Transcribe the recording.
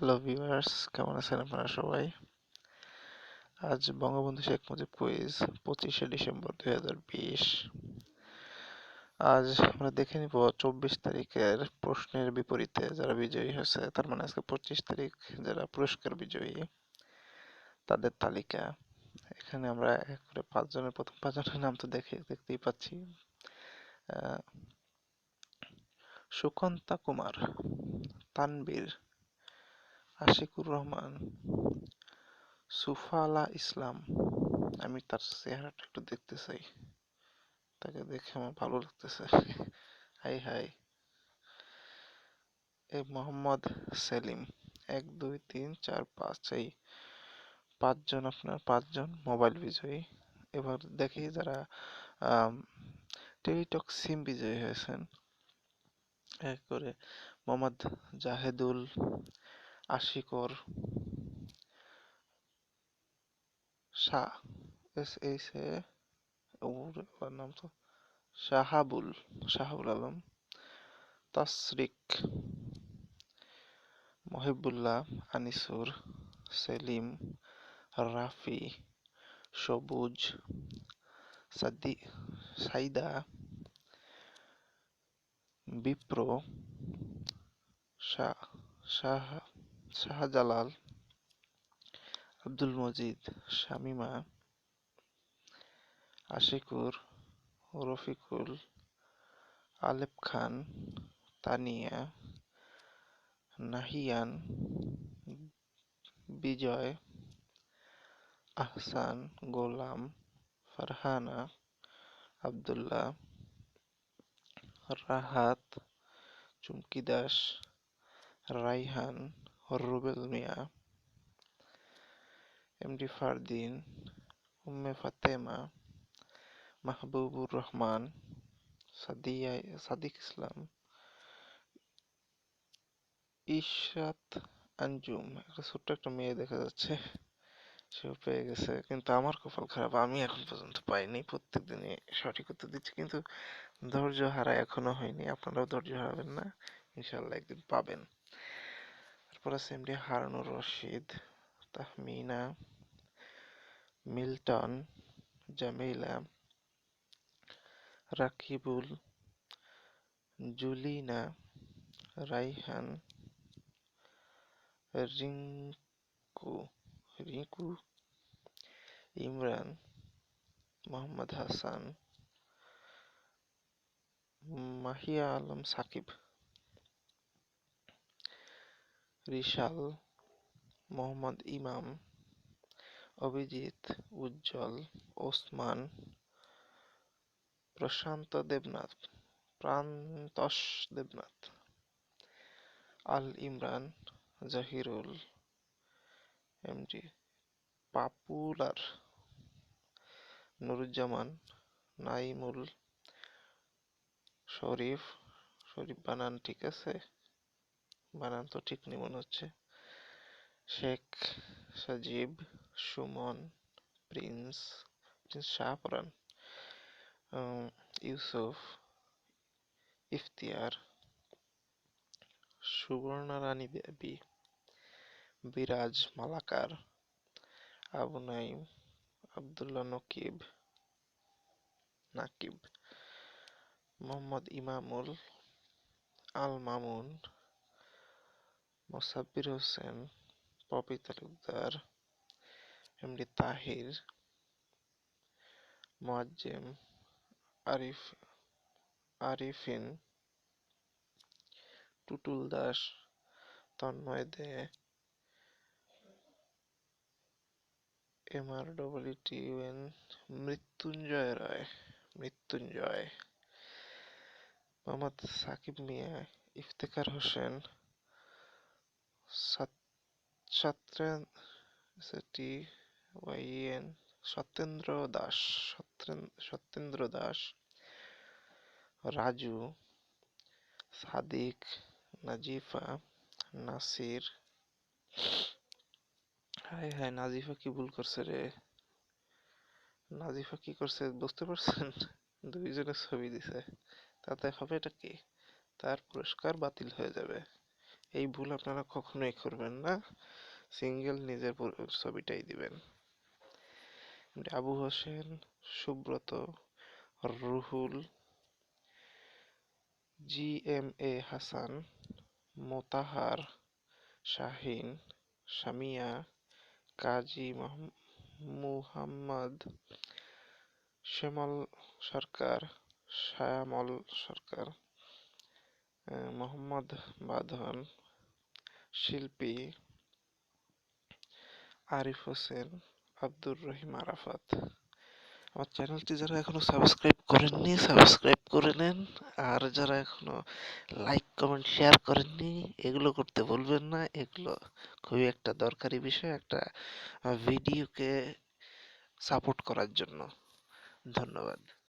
Hello viewers কেমন আছেন আপনারা সবাই? আজ বঙ্গবন্ধু শেখ মুজিব কুইজ পঁচিশে ডিসেম্বর দুই হাজার বিশ। আজ আমরা দেখে নিব চব্বিশ তারিখের প্রশ্নের বিপরীতে যারা বিজয়ী হয়েছে, তার মানে আজকে পঁচিশ তারিখ, যারা পুরস্কার বিজয়ী, তাদের তালিকা। এখানে আমরা এক করে পাঁচজনের প্রথম পাঁচজনের নাম তো দেখে, দেখতেই পাচ্ছি। সুকান্তা কুমার, তানবীর আশিকুর রহমান সুফালা ইসলাম আমি তার চেহারাটা একটু দেখতে চাই। তাকে দেখে আমার ভালো লাগতেছে। Hi hi. এই মোহাম্মদ সেলিম, এক, দুই, তিন, চার, পাঁচ, এই পাঁচজন, আপনার পাঁচজন মোবাইল বিজয়ী। এবার দেখি যারা টেলিটক সিম বিজয়ী হয়েছেন। এক করে Mohammad Jahedul Ashikur Shah S H A ওর নাম তো শাহাবুল শাহাবুল আলম, তাসরিক, মহিবুল্লাহ, আনিসুর, সেলিম, রাফি, সবুজ, সাদি, সাইদা, বিপ্র, শাহ শাহ শাহজালাল, আব্দুল মজিদ, শামিমা, আশিকুর, রফিকুল, আলেপ খান, তানিয়া, নাহিয়ান, বিজয়, আহসান, গোলাম, ফারহানা, আব্দুল্লাহ, রাহাত, চুমকি দাস, রাইহান রুবেল মিয়া ফারদিন, উম্মে ফাতেমা, মাহবুবুর রহমান, সাদিয়া, সাদিক ইসলাম, ইশরাত আঞ্জুম। একটা ছোট্ট একটা মেয়ে দেখা যাচ্ছে, সেও পেয়ে গেছে। কিন্তু আমার কপাল খারাপ, আমি এখন পর্যন্ত পাইনি। প্রত্যেক দিনই সঠিক উত্তর দিচ্ছি, কিন্তু ধৈর্য হারা এখনও হয়নি। আপনারাও ধৈর্য হারাবেন না ইনশাল্লাহ একদিন পাবেন। আছে MD Haranur Rashid, Tahmina, Milton, Jamila, Rakibul, Julina, Raihan, Rinku Rinku, Imran, Mohammad Hasan, Mahiya Alam Sakib. Rishal, Mohammad Imam, Abhijit, Ujjwal, Osman, Prashanta Debnath Prantos Debnath, Al Imran, Jahirul, MD, Popular, Nuruzzaman, Naimul, Sharif Sharif বানান ঠিক আছে। বানান তো ঠিক নেই মনে হচ্ছে। Sheikh Sajib, Sumon, Prince Prince Shahporan Yusuf, Iftiyar, Subarna Rani Debi, Biraj Malakar, Abu Naim, Abdullah Nakib, Nakib, Mohammad Imamul, Al Mamun Mosabbir Hossain, Popy Talukdar, MD Tahir, Moazzem Arif, Arifin, Tutul Das, Tanmoy De M R double T N Mrityunjoy Ray, Mrityunjoy, Mohammad Sakib Mia, Iftekhar Hossain Satyen Satyendra Das Satyendra Das, Raju, Sadik, Nazifa, Nasir. হায় হায়, নাজিফা কি ভুল করছে রে? নাজিফা কি করছে, বুঝতে পারছেন? দুইজনের ছবি দিছে। তাতে হবে এটা কি? তার পুরস্কার বাতিল হয়ে যাবে। এই ভুল আপনারা কখনোই করবেন না। সিঙ্গেল নিজের ছবিটাই দিবেন। Abu Hossain, Subrata, Ruhul, G M A Hasan, Motahar Shahin, Samia, Kazi মহম- মুহাম্মদ, শ্যামল সরকার শ্যামল সরকার। মোহাম্মদ বাঁধন শিল্পী আরিফ হোসেন আব্দুর রহিম আরাফাত। আমার চ্যানেলটি যারা এখনও সাবস্ক্রাইব করেননি সাবস্ক্রাইব করে নেন। আর যারা এখনও লাইক কমেন্ট শেয়ার করেননি, এগুলো করতে ভুলবেন না। এগুলো খুবই একটা দরকারি বিষয়, একটা ভিডিওকে সাপোর্ট করার জন্য। ধন্যবাদ।